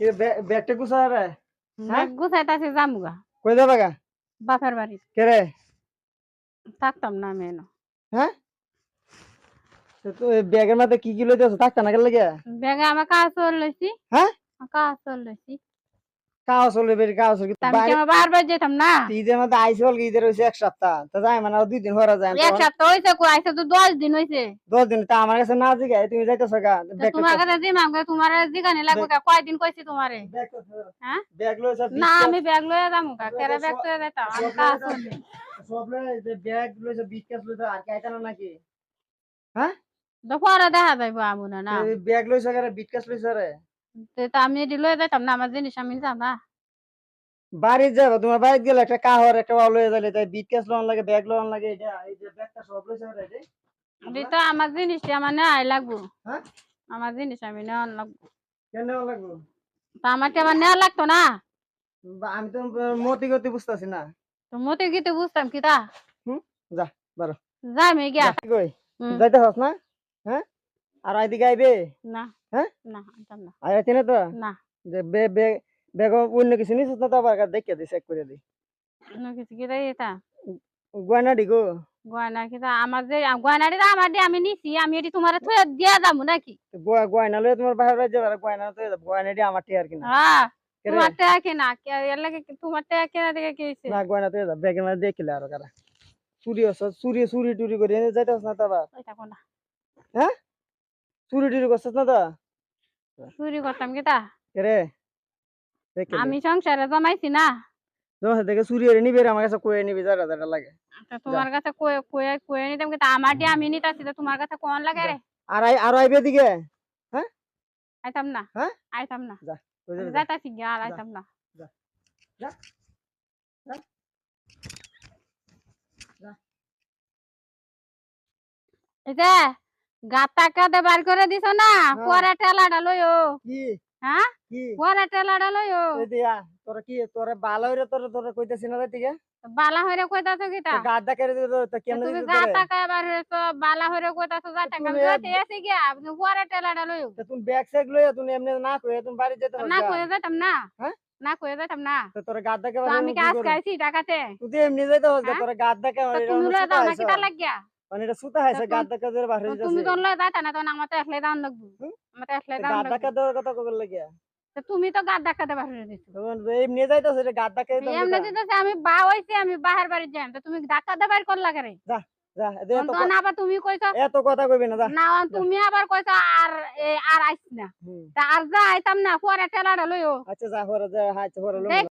কি বে- ব্যাগটা গুছা রে হ্যাঁ? গুছাইতাছি জামুগা কই যাবা গা? বাপের বাড়ি। কে রে? থাকতাম না মেন হ্যাঁ? তো এই ব্যাগের মধ্যে কি কি লইতেছ? থাকতা না কেন লাগে? ব্যাগে আমার কাজ লইছি হ্যাঁ? কাজ লইছি কাগজ বেরি কাগজ বারবার যেতাম না? ঈদের মধ্যে আইসে বল ঈদের হয়েছে এক সপ্তাহ। তো যাই মানে দুই দিন হরা যায়। এক সপ্তাহ হয়েছে কো আইসে তো দশ দিন হয়েছে দশ দিন তা আমার কাছে না জিগাই তুমি যাইতেছ গা তো তোমার কাছে দিমাম তোমার জিগানি লাগবে কয়দিন কইছি তোমারে? হ্যাঁ? ব্যাগ না আমি ব্যাগ লয়ে যাব কা কেরা ব্যাগ লয়ে যেতাম আমি কাজ সব ব্যাগ আর নাকি? পরে দেখা যাইব আমু না। ব্যাগ লইছ বিট লইছ রে তো আমি লয়ে যেতাম না আমার জিনিস আমি নিতাম না বাড়ি যাব তোমার বাড়িতে গেলে একটা কাহর একটা ওয়া লইয়া যাইলে তাই বিট কাছ লোন লাগে ব্যাগ লোন লাগে এটা এই যে ব্যাগটা সব লইছ রে রে এটি আমার জিনিসটি আমার নেওয়াই লাগবো। হ্যাঁ? আমার জিনিস আমি নেওয়ার লাগবো। কেন লাগবো? তা আমারটি আমার নেওয়া লাগতো না? আমি তো মতি গতি বুঝতাছি না। তো মতে গিতে বুঝতাম কি তা? হুম, যা, বারো। যাই আমি গিয়া। যা, যাইতে হস না? হ্যাঁ? আর আইদিকে আইবে? না। হ্যাঁ? না আনতাম না। আর আইতে না তো? না। যে বে বে বেগ অন্য কিছু নিছিস না তো আবার দেখে দি চেক করে দি। অন্য কিছু কি তাই এটা? গয়না ডিগো গয়না কি আমার যে গয়নাটি আমার দিয়ে আমি নিছি আমি এটি তোমার থুয়ে দিয়া যাব নাকি? গয়না লয়ে তোমার বাইরে বাইরে যাবে গয়না তো গয়না ডি আমার টিয়ার কিনা হ্যাঁ রে? তোমার কেনা এর লাগে তোমার কেনা দেখে কি হয়েছে না গয়না তো ব্যাগের মধ্যে দেখিলে আর কারা চুরি হস চুরি চুরি টুরি করে যাইতে হস না তো কোনা চুরি টুরি করছিস না তো? চুরি করতাম কি তা রে আমি সংসারে জমাইছি না। যখন দেখে চুরি হয়ে নিবি আমার কাছে কয়ে নিবি যারা যারা লাগে। তোমার কাছে কয়ে কয়ে কয়ে নিতাম কি তা আমার দিয়ে আমি নিতাছি তো তোমার কাছে কোন লাগে রে? আর আই আর আইবে দিকে আইতাম না। হ্যাঁ? আইতাম না। যা। যাইতাছি গিয়া আর আইতাম না। যা। যা। যা। এই যে গাতা কাতে বার করে দিছ না পরে ঠেলাটা লইও কি হ্যাঁ কি পরে ঠেলাটা লইও এই দিয়া তোরা কি তোরা ভালো হইরে তোরা তোরা কইতেছিস না দিকে বালা হইরে কইতাছো কিটা গাদ্দা করে দিতে তো কেমনে তুমি দিতে গাতা কা বার হইছো বালা হইরে কইতাছো যাইতা কাম তুমি যাইতে এসে গিয়া তুমি পরে ঠেলাটা লইও তো তুমি ব্যাগ স্যাগ লইয়া তুমি এমনি না কই তুমি বাড়ি যেতে না হবে কইয়া যাইতাম না হ্যাঁ? না কইয়া যাইতাম না তো তোরা গাদ্দা কে তো আমি কি আজকে আইছি টাকাতে তুই এমনি যাইতে হবে হ্যাঁ? তোরা গাদ্দা কে তো তুমি লয়ে যাও না কিটা লাগিয়া মানে এটা সুতা হাইছে তো গাদ্দা কে ধরে বাহির হইছে তুমি তো লয়ে না তখন দাম লাগবো। কে লাগবো। কথা কইল লাগিয়া? তো তুমি তো গাদ দিছো তখন এমনি যাইতেছে এমনি দিতেছে আমি বা হইছি আমি বাহার বাড়ি যাই তো তুমি ধাক্কা দেবার কর লাগে রে যা এত আবার তুমি কইছো এত কথা কইবি না যা। না তুমি আবার কইছো আর আইস না। তা আর যা আইতাম না পরে ঠেলাটা লইও। আচ্ছা যা যা হাইছে